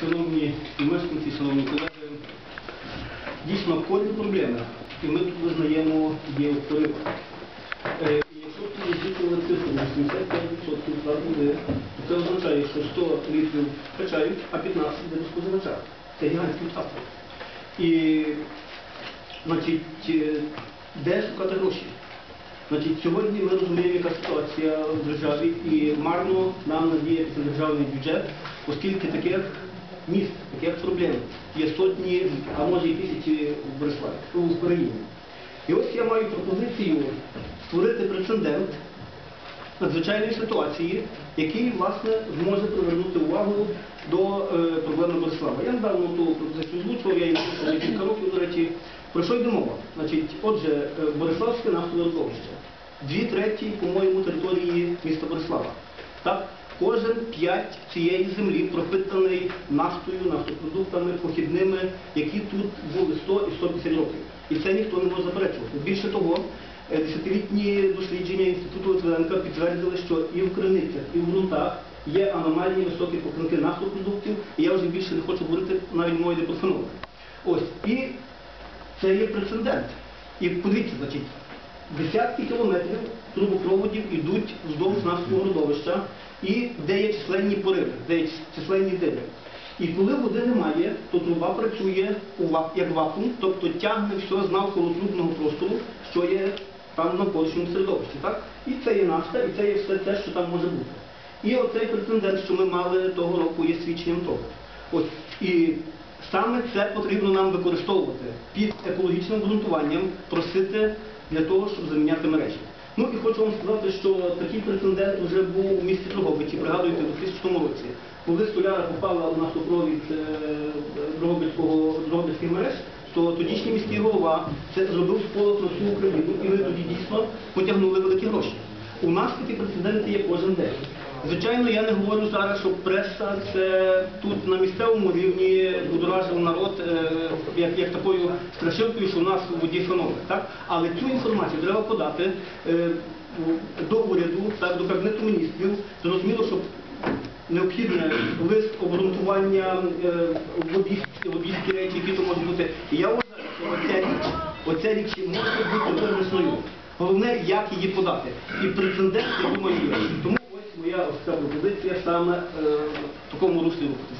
шановні мешканці, шановні колеги, дійсно кожні проблеми, і ми тут визнаємо є впливи. Е, і Якщо підвищити цифру 85% втрат води, то це означає, що 100 літрів качають, а 15 йде до споживача. Це гігантський втрати. І значить, е, де шукати гроші? Значить, сьогодні ми розуміємо, яка ситуація в державі, і марно нам надіятися на державний бюджет, оскільки таких міст, таких проблем є сотні, а може і тисячі в Бориславі, в Україні. І ось я маю пропозицію створити прецедент надзвичайної ситуації, який, власне, зможе привернути увагу до е, проблеми Борислава. Я недавно ту пропозицію озвучував, я її за кілька років, до речі. Про що йде мова? Значить, отже, е, Бориславське нафтове родовище. Дві треті, по-моєму, території міста Борислава. Кожен п'ять цієї землі пропитаний нафтою, нафтопродуктами, похідними, які тут були 100 і 150 років. І це ніхто не може заперечувати. Більше того, е, десятилітні дослідження Інституту Литвиненка підтвердили, що і в криницях, і в ґрунтах є аномальні високі покривки нафтопродуктів, і я вже більше не хочу говорити, навіть мова йде. Ось, і це є прецедент. І подивіться, значить, десятки кілометрів трубопроводів йдуть вздовж нафтового родовища, і де є численні пориви, де є численні диви. І коли води немає, то труба працює як вакуум, тобто тягне все з навколо трубного простору, що є там в навколишньому середовищі. Так? І це є нафта, і це є все те, що там може бути. І оцей прецедент, що ми мали того року, є свідченням того. Ось, і саме це потрібно нам використовувати під екологічним ґрунтуванням, просити для того, щоб заміняти мережі. Ну і хочу вам сказати, що такий прецедент вже був у місті Дрогобичі, пригадуєте, у 2000 році. Коли столяра попала у нафтопровід е, Дрогобицьких мереж, то тодішній міський голова це зробив сполох на всю Україну, і ми тоді дійсно потягнули великі гроші. У нас такі прецеденти є кожен день. Звичайно, я не говорю зараз, що преса це тут на місцевому рівні будоражив народ е, як, як такою страшилкою, що у нас у воді феномен. Але цю інформацію треба подати е, до уряду, так, до Кабінету міністрів. Зрозуміло, що необхідне лист обґрунтування е, лобістські речі, які то можуть бути. І я вважаю, що оця річ, оця річ може бути визначною. Головне, як її подати. І прецедент, я думаю, є. Тому моя ось ця пропозиція саме е, в такому руслі рухати.